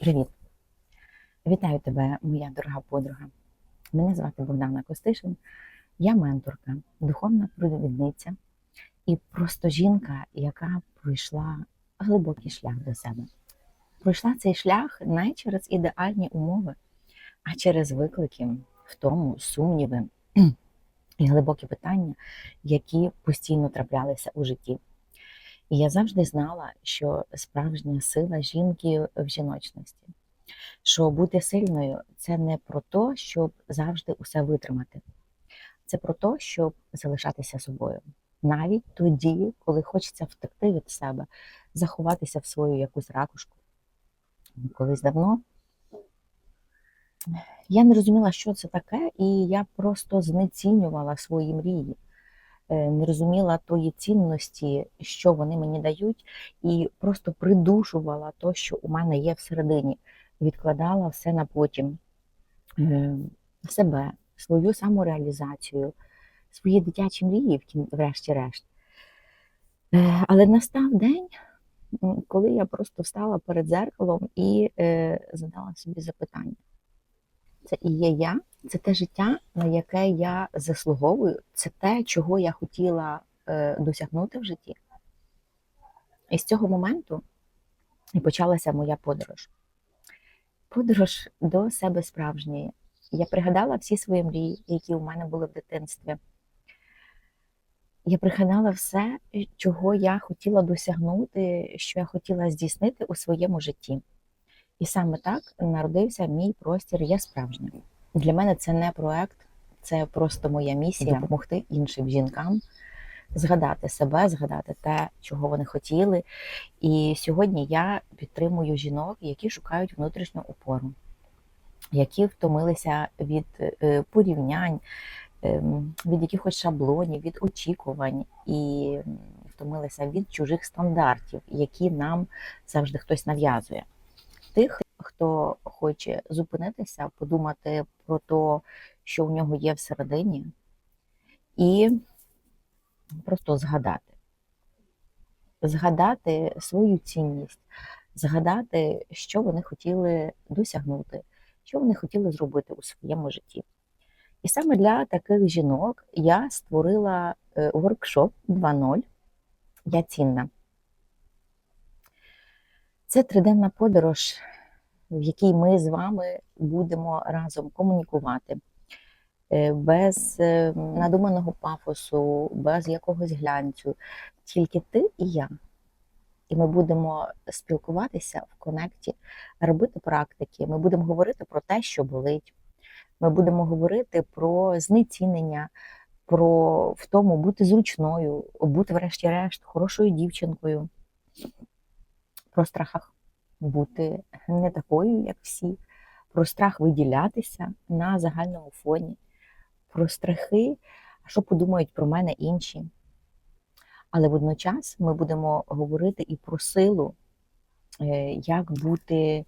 Привіт! Вітаю тебе, моя дорога подруга. Мене звати Богдана Костишин, я менторка, духовна провідниця і просто жінка, яка пройшла глибокий шлях до себе. Пройшла цей шлях не через ідеальні умови, а через виклики, втому, сумніви і глибокі питання, які постійно траплялися у житті. І я завжди знала, що справжня сила жінки в жіночності, що бути сильною це не про те, щоб завжди усе витримати, це про те, щоб залишатися собою. Навіть тоді, коли хочеться втекти від себе, заховатися в свою якусь ракушку. Колись давно я не розуміла, що це таке, і я просто знецінювала свої мрії не розуміла тої цінності, що вони мені дають, і просто придушувала то, що у мене є всередині, відкладала все на потім Е, себе, свою самореалізацію, свої дитячі мрії, врешті-решт. Е, Але настав день, коли я просто встала перед зеркалом і е, задала собі запитання. Це і є я, це те життя, на яке я заслуговую, це те, чого я хотіла е, досягнути в житті. І з цього моменту і почалася моя подорож. Подорож до себе справжньої. Я пригадала всі свої мрії, які у мене були в дитинстві. Я пригадала все, чого я хотіла досягнути, що я хотіла здійснити у своєму житті. І саме так народився мій простір Я справжня. Для мене це не проект, це просто моя місія допомогти іншим жінкам згадати себе, згадати те, чого вони хотіли. І сьогодні я підтримую жінок, які шукають внутрішню опору, які втомилися від е, порівнянь, ем, від якихось шаблонів, від очікувань і втомилися від чужих стандартів, які нам завжди хтось нав'язує. Тих, хто хоче зупинитися, подумати про те, що у нього є всередині, і просто згадати. Згадати свою цінність, згадати, що вони хотіли досягнути, що вони хотіли зробити у своєму житті. І саме для таких жінок я створила е, воркшоп 2.0 Я цінна. Це триденна подорож, в якій ми з вами будемо разом комунікувати е, без е, надуманого пафосу, без якогось глянцю, тільки ти і я. І ми будемо спілкуватися в конекті, робити практики. Ми будемо говорити про те, що болить. Ми будемо говорити про знецінення, про в тому бути зручною, бути, врешті-решт, хорошою дівчинкою, про страхах бути не такою, як всі, про страх виділятися на загальному фоні, про страхи, що подумають про мене інші. Але водночас ми будемо говорити і про силу, е, як бути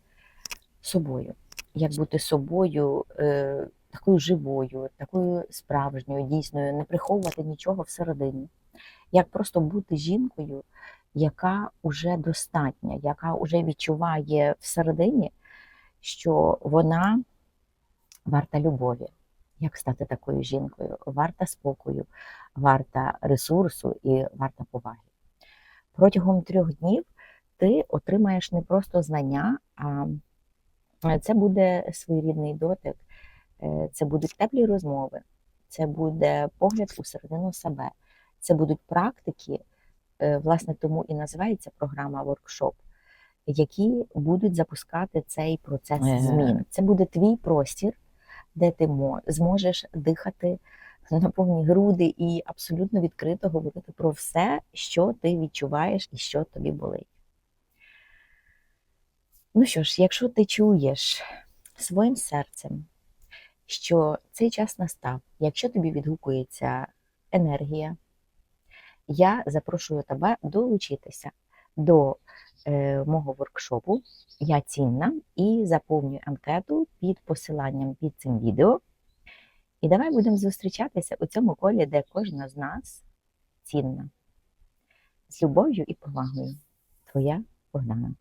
собою, як бути собою е, такою живою, такою справжньою, дійсною, не приховувати нічого всередині, як просто бути жінкою, яка вже достатня, яка вже відчуває всередині, що вона варта любові. Як стати такою жінкою? Варта спокою, варта ресурсу і варта поваги. Протягом трьох днів ти отримаєш не просто знання, а це буде своєрідний дотик, е, це будуть теплі розмови, це буде погляд у середину себе, це будуть практики, власне, тому і називається програма воркшоп, які будуть запускати цей процес Е. змін. Це буде твій простір, де ти зможеш дихати на повні груди і абсолютно відкрито говорити про все, що ти відчуваєш і що тобі болить. Ну що ж, якщо ти чуєш своїм серцем, що цей час настав, якщо тобі відгукується енергія, я запрошую тебе долучитися до е, мого воркшопу Я цінна і заповнюю анкету під посиланням під цим відео. І давай будемо зустрічатися у цьому колі, де кожна з нас цінна. З любов'ю і повагою. Твоя Богдана.